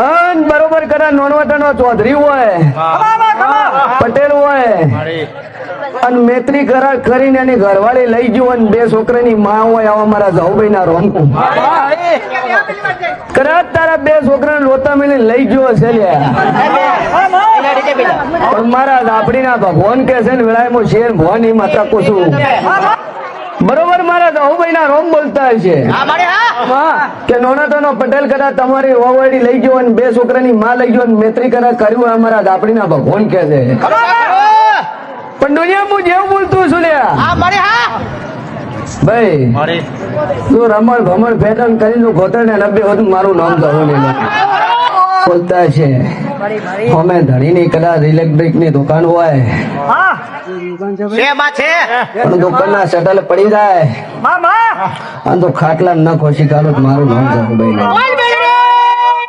અન બરોબર કરે નોનવટાનો ચૌધરી હોય. પટેલ હોય. અને મેત્રી કરાર કરીને એની ઘરવાળી લઈ ગયું અને બે છોકરાની માં હોય આવા મારા જાઉભાઈ ના રોમકું કદાચ તારા બે છોકરા લોતા મેલી લઈ ગયો લ્યા પણ મારા દાપડીના ભગવાન કે છે ને, વેળાએ શેર ભવાની ની માતા કોશું બરોબર? ના રોમ બોલતા હશે. કે નોનાટોનો પટેલ કદાચ તમારી ઓવાડી લઈ ગયો અને બે છોકરાની માં લઈ ગયો અને મેત્રી કરાર કર્યું અમારા મારા દાપડીના ભગવાન કે છે. પણ દુનિયા હું જેવું બોલતું છું લે ભાઈ તું રમણ ભમણ ફેટન કરી તું ગોતર ને નબ્બે હોત મારું નામ ધરું ને બોલતા છે. અમે ધણીની કદાચ ઇલેક્ટ્રિકની દુકાન હોય. શટલ પડી જાય. આ તો ખાટલા ન ખોશી કાઢો મારું નામ ભાઈ.